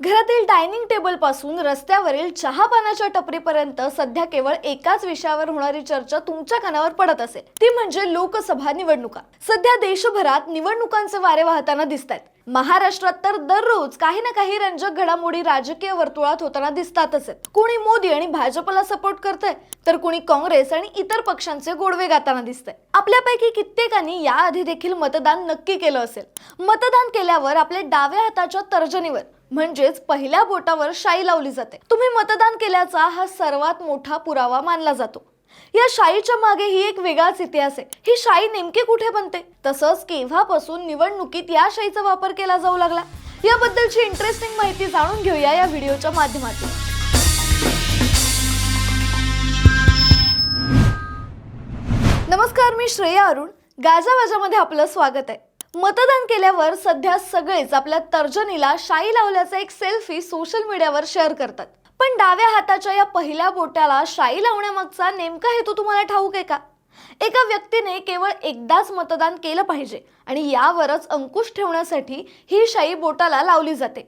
घरातील डायनिंग टेबलपासून रस्त्यावरील चहा पानाच्या टपरीपर्यंत सध्या केवळ एकाच विषयावर होणारी चर्चा तुमच्या कानावर पडत असेल ती म्हणजे लोकसभा निवडणुका. सध्या देशभरात निवडणुकांचे वारे वाहताना दिसत आहेत महाराष्ट्रात तर दररोज काही ना काही रंजक घडामोडी राजकीय वर्तुळात होताना दिसतातच आहेत. कोणी मोदी आणि भाजपला सपोर्ट करतंय तर कोणी काँग्रेस आणि इतर पक्षांचे गोडवे गाताना दिसतंय. आपल्यापैकी कित्येकांनी याआधी देखील मतदान नक्की केलं असेल. मतदान केल्यावर आपल्या डाव्या हाताच्या तर्जनीवर म्हणजेच पहिल्या बोटावर शाई लावली जाते. तुम्ही मतदान केल्याचा हा सर्वात मोठा पुरावा मानला जातो. या शाईच्या मागे ही एक वेगळाच इतिहास आहे. ही शाई नेमकी कुठे बनते? तसंच केव्हापासून निवडणुकीत या शाईचा वापर केला जाऊ लागला? याबद्दलची इंटरेस्टिंग माहिती जाणून घेऊया या व्हिडिओच्या माध्यमातून. नमस्कार मी श्रेया अरुण. गाजावाजामध्ये आपलं स्वागत आहे. मतदान केल्यावर सध्या सगळेच आपल्या तर्जनीला शाई लावल्याचा एक सेल्फी सोशल मीडियावर शेअर करतात. पण डाव्या हाताच्या या पहिल्या बोटाला शाई लावण्यामागचा नेमका हेतू तुम्हाला ठाऊक आहे का? एका व्यक्तीने केवळ एकदाच मतदान केलं पाहिजे आणि यावरच अंकुश ठेवण्यासाठी ही शाई बोटाला लावली जाते.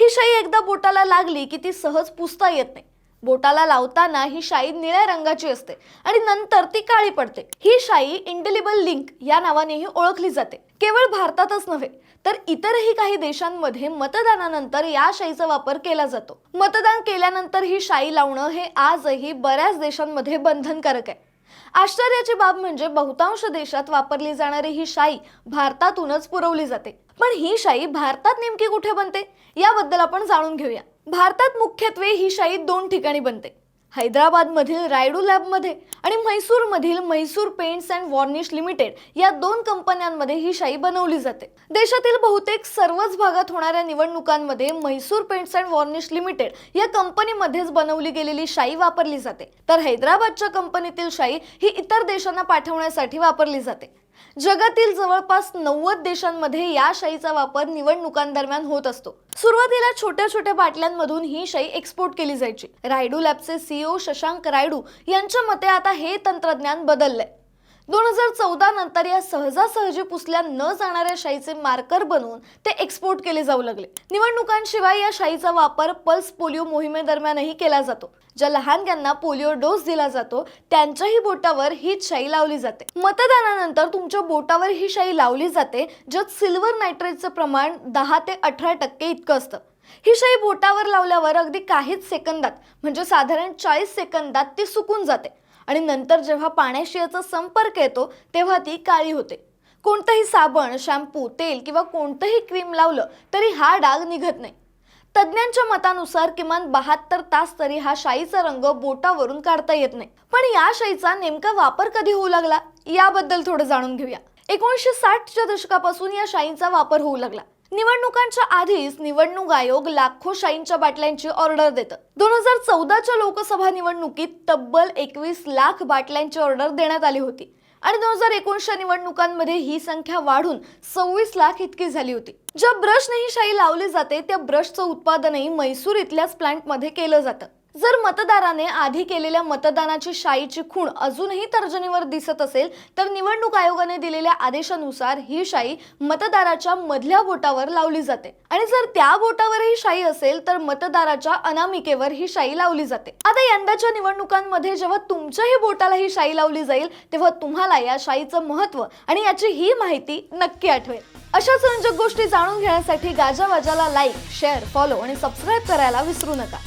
ही शाई एकदा बोटाला लागली की ती सहज पुसता येत नाही. बोटाला लावताना ही शाई निळ्या रंगाची असते आणि नंतर ती काळी पडते. ही शाई इंडेलिबल लिंक या नावानेही ओळखली जाते. केवळ भारतातच नव्हे तर इतरही काही देशांमध्ये मतदानानंतर या शाईचा वापर केला जातो. मतदान केल्यानंतर ही शाई लावणं हे आजही बऱ्याच देशांमध्ये बंधनकारक आहे. आश्चर्याची बाब म्हणजे बहुतांश देशात वापरली जाणारी ही शाई भारतातूनच पुरवली जाते. पण ही शाई भारतात नेमकी कुठे बनते? याबद्दल आपण जाणून घेऊया. भारतात मुख्यत्वे ही शाई दोन ठिकाणी बनते. हैदराबादमधील रायडू लॅबमध्ये आणि म्हैसूरमधील Mysore paints and varnish limited या दोन कंपन्यांमध्ये ही शाई बनवली जाते. देशातील बहुतेक सर्वच भागात होणाऱ्या निवडणुकांमध्ये Mysore paints and varnish limited या कंपनीमध्येच बनवली गेलेली शाई वापरली जाते. तर हैदराबादच्या कंपनीतील शाई ही इतर देशांना पाठवण्यासाठी वापरली जाते. जगातील जवळपास नव्वद देशांमध्ये या शाईचा वापर निवडणुकांदरम्यान होत असतो. सुरुवातीला छोट्या छोट्या बाटल्यांमधून ही शाई एक्सपोर्ट केली जायची. रायडू लॅबचे सीईओ शशांक रायडू यांच्या मते आता हे तंत्रज्ञान बदललंय. दोन हजार चौदा नंतर या सहजासहजी पुसल्या न जाणाऱ्या शाईचे मार्कर बनवून ते एक्सपोर्ट केले जाऊ लागले. निवडणुकांशिवाय या शाईचा वापर पल्स पोलिओ मोहिमेदरम्यानही केला जातो. ज्या लहानग्यांना पोलिओ डोस दिला जातो त्यांच्याही बोटावर हीच शाई लावली जाते. मतदानानंतर तुमच्या बोटावर ही शाई लावली जाते ज्यात सिल्वर नायट्रेटचं प्रमाण दहा ते अठरा टक्के इतकं असतं. ही शाई बोटावर लावल्यावर अगदी काहीच सेकंदात म्हणजे साधारण चाळीस सेकंदात ती सुकून जाते. आणि नंतर जेव्हा पाण्याशी याचा संपर्क येतो तेव्हा ती काळी होते. कोणतंही साबण शॅम्पू तेल किंवा कोणतंही क्रीम लावलं तरी हा डाग निघत नाही. तज्ज्ञांच्या मतानुसार किमान बहात्तर तास तरी हा शाईचा रंग बोटावरून काढता येत नाही. पण या शाईचा नेमका वापर कधी होऊ लागला? याबद्दल थोडं जाणून घेऊया. एकोणीसशे साठच्या दशकापासून या शाईंचा वापर होऊ लागला. निवडणुकांच्या आधीच निवडणूक आयोग लाखो शाईंच्या बाटल्यांची ऑर्डर देतं. दोन हजार चौदाच्या लोकसभा निवडणुकीत तब्बल एकवीस लाख बाटल्यांची ऑर्डर देण्यात आली होती. आणि दोन हजार एकोणीसच्या निवडणुकांमध्ये ही संख्या वाढून सव्वीस लाख इतकी झाली होती. ज्या ब्रशने ही शाई लावली जाते त्या ब्रशचं उत्पादनही म्हैसूर इथल्याच प्लांटमध्ये केलं जातं. जर मतदाराने आधी केलेल्या मतदानाची शाईची खूण अजूनही तर्जनीवर दिसत असेल तर निवडणूक आयोगाने दिलेल्या आदेशानुसार ही शाई मतदाराच्या मधल्या बोटावर लावली जाते. आणि जर त्या बोटावरही शाई असेल तर मतदाराच्या अनामिकेवर ही शाई लावली जाते. आता यंदाच्या निवडणुकांमध्ये जेव्हा तुमच्याही बोटाला ही शाई लावली जाईल तेव्हा तुम्हाला या शाईचं महत्त्व आणि याची ही माहिती नक्की आठवेल. अशाच रंजक गोष्टी जाणून घेण्यासाठी गाजावाजाला लाईक शेअर फॉलो आणि सबस्क्राईब करायला विसरू नका.